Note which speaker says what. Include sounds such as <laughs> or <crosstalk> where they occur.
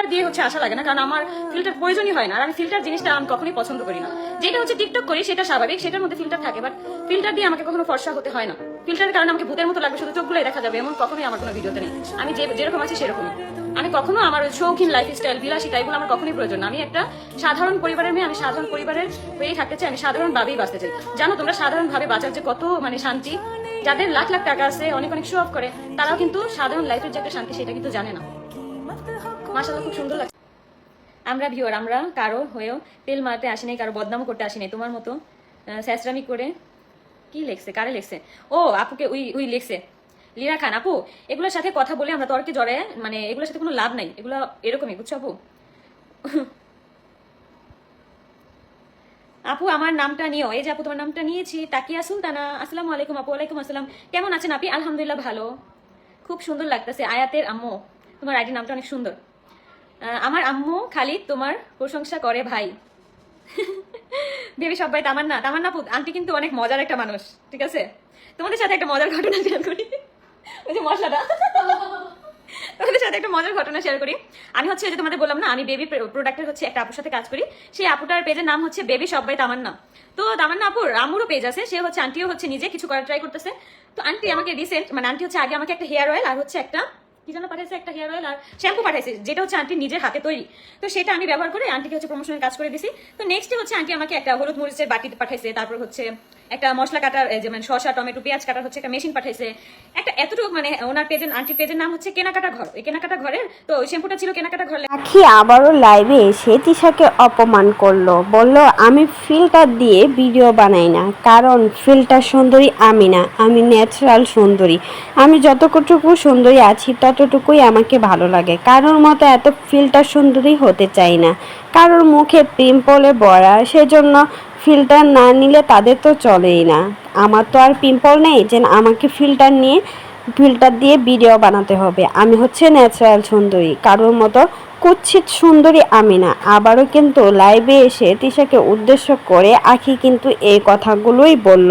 Speaker 1: Filter দিয়ে হচ্ছে আশা লাগে না, কারণ আমার ফিল্টার প্রয়োজনই হয় না, আর আমি ফিল্টার জিনিসটা আমি কখনোই পছন্দ করি না। যেটা হচ্ছে টিকটক করি, সেটা স্বাভাবিক, সেটার মধ্যে ফিল্টার থাকে বাট ফিল্টার দিয়ে আমাকে কখনো ফর্সা হতে হয় না। ফিল্টারের কারণে আমাকে ভূতের মতো লাগবে, শুধু চোখগুলোই দেখা যাবে, এমন কখনোই আমার কোনো ভিডিওতে নেই। আমি যে, যেরকম আছি সেরকমই। আমি কখনো আমার শৌখিন লাইফ স্টাইল বিলাসিতা এগুলো আমার কখনোই প্রয়োজন না। আমি একটা সাধারণ পরিবারের মেয়ে, আমি সাধারণ পরিবারের হয়েই থাকতে চাই, আমি সাধারণ ভাবেই বাঁচতে চাই। জানো তোমরা, সাধারণ ভাবে বাঁচার যে কত মানে শান্তি, যাদের লাখ লাখ টাকা আছে, অনেক অনেক শো অফ করে, তারাও কিন্তু সাধারণ লাইফের যে একটা শান্তি, সেটা কিন্তু জানে না। খুব সুন্দর লাগছে। আমরা ভিওর আমরা কারও হয়েও তেল মারতে আসি নাই কারও বদনাম করতে আসি নাই তোমার মতো স্যাসরামি করে। কি লেখছে, কারে লেখছে? ও, আপুকে উই উই লেখছে। লীরা খান, আপু, এগুলোর সাথে কথা বলে আমরা তর্কে জড়ে মানে এগুলোর সাথে কোনো লাভ নাই। এগুলো এরকমই, বুঝছ আপু? <laughs> আপু, আমার নামটা নিও। এই যে আপু, তোমার নামটা নিয়েছি, তাকিয়া সুলতানা আসসালামু আলাইকুম আপু আলাইকুম আসসালাম। কেমন আছেন আপনি? আলহামদুলিল্লাহ ভালো। খুব সুন্দর লাগতেছে, আয়াতের আম্মু। তোমার আইডি নামটা অনেক সুন্দর। আমার আম্মু খালি তোমার প্রশংসা করে ভাই। বেবি সবাই তামান্না তামান্না আন্টি কিন্তু অনেক মজার একটা মানুষ ঠিক আছে? তোমাদের সাথে একটা মজার ঘটনা শেয়ার করি। ওই যে মশলাটা। তোমাদের সাথে একটা মজার ঘটনা শেয়ার করি। আমি হচ্ছে যে তোমাদের বললাম না আমি বেবি প্রোডাক্টের হচ্ছে একটা আপুর সাথে কাজ করি। সেই আপুটার পেজের নাম হচ্ছে বেবি সবাই তামান্না। তো তামান্না আপুর আমুরও পেজ আছে সে হচ্ছে আন্টিও হচ্ছে নিজে কিছু করার ট্রাই করতেছে। তো আন্টি আমাকে রিসেন্ট মানে আন্টি হচ্ছে আগে আমাকে একটা হেয়ার অয়েল আর হচ্ছে একটা কি যেন পাঠাইছে একটা হেয়ার অয়েল আর শ্যাম্পু পাঠাইছে, যেটা হচ্ছে আন্টি নিজের হাতে তৈরি। তো সেটা আমি ব্যবহার করে আন্টিকে হচ্ছে প্রমোশনের কাজ করে দিছি। তো নেক্সট হচ্ছে আন্টি আমাকে একটা হলুদ মরিচের বাটি পাঠাইছে, তারপর হচ্ছে একটা মশলা কাটার যে মানে শসা, টমেটো, পেঁয়াজ কাটার হচ্ছে একটা মেশিন পাঠাইছে। একটা এতটুকু মানে ওনার পেজের আন্টির পেজের নাম হচ্ছে কেনাকাটা ঘর। এই কেনাকাটা ঘরের, তো ওই শ্যাম্পুটা ছিল কেনাকাটা ঘর
Speaker 2: আখি আবারও লাইভে এসে তিশাকে অপমান করল। বলল, আমি ফিল্টার দিয়ে ভিডিও বানাই না, কারণ ফিল্টার সুন্দরী আমি না, আমি ন্যাচারাল সুন্দরী। আমি যতটুকু সুন্দরী আছি, ততটুকুই আমাকে ভালো লাগে। কারোর মতো এত ফিল্টার সুন্দরী হতে চাই না। কারোর মুখে পিম্পলে ভরা সেজন্য ফিল্টার না নিলে তাদের তো চলেই না। আমার তো আর পিম্পল নেই যে আমাকে ফিল্টার নিয়ে ফিল্টার দিয়ে ভিডিও বানাতে হবে। আমি হচ্ছে ন্যাচারাল সুন্দরী, কারোর মতো কুচ্ছিত সুন্দরী আমি না। আবারও কিন্তু লাইভে এসে তিশাকে উদ্দেশ্য করে আখি কিন্তু এই কথাগুলোই বলল।